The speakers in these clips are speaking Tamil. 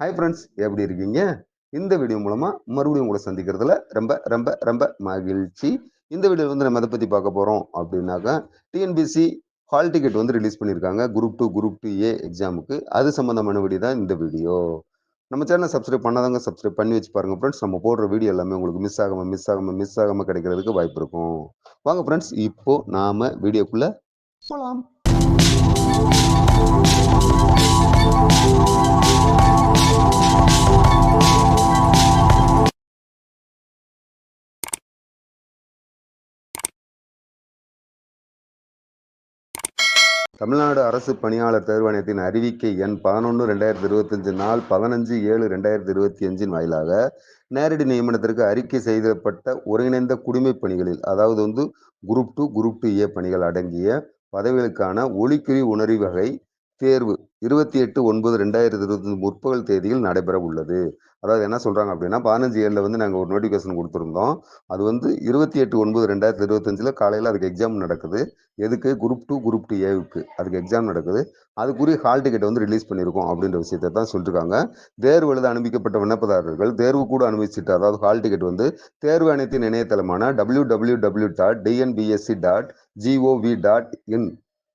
ஹாய் ஃப்ரெண்ட்ஸ் எப்படி இருக்கீங்க? இந்த வீடியோ மூலமா மறுபடியும் உங்களை சந்திக்கிறதுல ரொம்ப ரொம்ப ரொம்ப மகிழ்ச்சி. இந்த வீடியோ வந்து நம்ம எதை பத்தி பார்க்க போறோம் அப்படின்னாக்கா டிஎன்பிசி ஹால் டிக்கெட் வந்து ரிலீஸ் பண்ணியிருக்காங்க. Group two group two A எக்ஸாமுக்கு அது சம்மந்தமான வீடியோ தான் இந்த வீடியோ நம்ம சேனல் சப்ஸ்கிரைப் பண்ணாதவங்க சப்ஸ்கிரைப் பண்ணி வச்சு பாருங்க ஃப்ரெண்ட்ஸ் நம்ம போடுற வீடியோ எல்லாமே உங்களுக்கு மிஸ் ஆகாம மிஸ் ஆகாம மிஸ் ஆகாம கிடைக்கிறதுக்கு வாய்ப்பு இருக்கும். வாங்க ஃப்ரெண்ட்ஸ் இப்போ நாம வீடியோக்குள்ள போலாம். தமிழ்நாடு அரசு பணியாளர் தேர்வாணையத்தின் அறிவிக்கை எண் பதினொன்று ரெண்டாயிரத்தி இருபத்தஞ்சு நாள் பதினஞ்சு ஏழு ரெண்டாயிரத்தி இருபத்தி அஞ்சின் வாயிலாக நேரடி நியமனத்திற்கு அறிக்கை செய்யப்பட்ட ஒருங்கிணைந்த குடிமைப் பணிகளில் அதாவது வந்து group two group two A பணிகள் அடங்கிய பதவிகளுக்கான ஒளிக்குறி உணர்வு வகை தேர்வு. இருபத்தி எட்டு ஒன்பது ரெண்டாயிரத்தி இருபத்தி முற்பகல் தேதியில் நடைபெற உள்ளது. அதாவது என்ன சொல்கிறாங்க அப்படின்னா பதினஞ்சு ஏழில் வந்து நாங்கள் ஒரு நோட்டிஃபிகேஷன் கொடுத்துருந்தோம். அது வந்து இருபத்தி எட்டு ஒன்பது ரெண்டாயிரத்தி இருபத்தஞ்சில் காலையில் அதுக்கு எக்ஸாம் நடக்குது. எதுக்கு? குரூப் டூ குரூப் டூ ஏவுக்கு அதுக்கு எக்ஸாம் நடக்குது. அதுக்குரிய ஹால் டிக்கெட் வந்து ரிலீஸ் பண்ணியிருக்கோம் அப்படின்ற விஷயத்தை தான் சொல்லியிருக்காங்க தேர்வு எழுத அனுமதிக்கப்பட்ட விண்ணப்பதாரர்கள் தேர்வு கூட அனுமதிச்சுட்டு அதாவது ஹால் டிக்கெட் வந்து தேர்வு அனைத்தின் இணையதளமான W W W dot TNPSC dot GOV dot in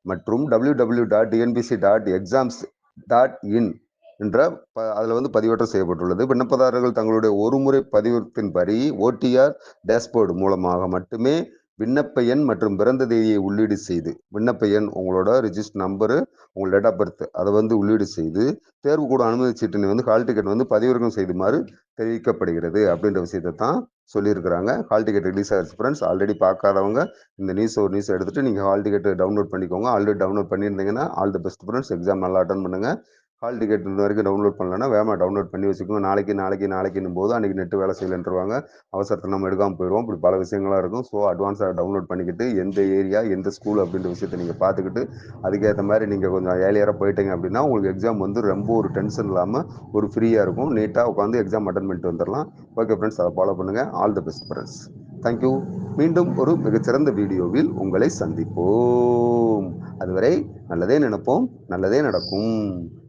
மற்றும் W W dot TNPSC dot exams dot in என்ற ப அதில் வந்து பதிவேற்றம் செய்யப்பட்டுள்ளது. விண்ணப்பதாரர்கள் தங்களுடைய ஒருமுறை பதிவத்தின்படி ஓடிஆர் டேஷ்போர்டு மூலமாக மட்டுமே விண்ணப்ப எண் மற்றும் பிறந்த தேதியை உள்ளீடு செய்து விண்ணப்ப எண் உங்களோட ரிஜிஸ்டர் நம்பரு உங்கள் டேட் ஆஃப் பர்த் அதை வந்து உள்ளீடு செய்து தேர்வு கூட அனுமதி சீட்டினை வந்து ஹால் டிக்கெட் வந்து பதிவிறக்கம் செய்துமாறு தெரிவிக்கப்படுகிறது அப்படின்ற விஷயத்தை தான் சொல்லியிருக்கிறாங்க. ஹால் டிக்கெட் ரிலீஸ் ஆகிடுச்சு ஃப்ரெண்ட்ஸ் ஆல்ரெடி பார்க்காதவங்க இந்த நியூஸ் ஒரு நியூஸ் எடுத்துகிட்டு நீங்கள் ஹால் டிக்கெட் டவுன்லோட் பண்ணிக்கோங்க. ஆல்ரெடி டவுன்லோட் பண்ணியிருந்தீங்கன்னா all the best friends exam நல்லா அட்டன் பண்ணுங்கள் ஹால் டிக்கெட் இந்த வரைக்கும் டவுன்லோட் பண்ணலன்னா வேகமாக டவுன்லோட் பண்ணி வச்சுக்கோங்க. நாளைக்கு நாளைக்கு நாளைக்குன்னும் போது அன்றைக்கி நெட்டு வேலை செய்யலன்றவாங்க அவசரத்தை நம்ம எடுக்காமல் போயிடுவோம். இப்படி பல விஷயங்களாக இருக்கும். ஸோ அட்வான்ஸாக டவுன்லோட் பண்ணிக்கிட்டு எந்த ஏரியா எந்த ஸ்கூல் அப்படின்ற விஷயத்தை நீங்கள் பார்த்துக்கிட்டு அதுக்கேற்ற மாதிரி நீங்கள் கொஞ்சம் ஏலியராக போயிட்டீங்க அப்படின்னா உங்களுக்கு எக்ஸாம் வந்து ரொம்ப ஒரு டென்ஷன் இல்லாமல் ஒரு ஃப்ரீயாக இருக்கும். நீட்டாக உட்காந்து எக்ஸாம் அட்டன் பண்ணிட்டு வந்துடலாம். ஓகே ஃப்ரெண்ட்ஸ் அதை ஃபாலோ பண்ணுங்கள் all the best friends thank you மீண்டும் ஒரு மிகச்சிறந்த வீடியோவில் உங்களை சந்திப்போம். அதுவரை நல்லதே நினைப்போம் நல்லதே நடக்கும்.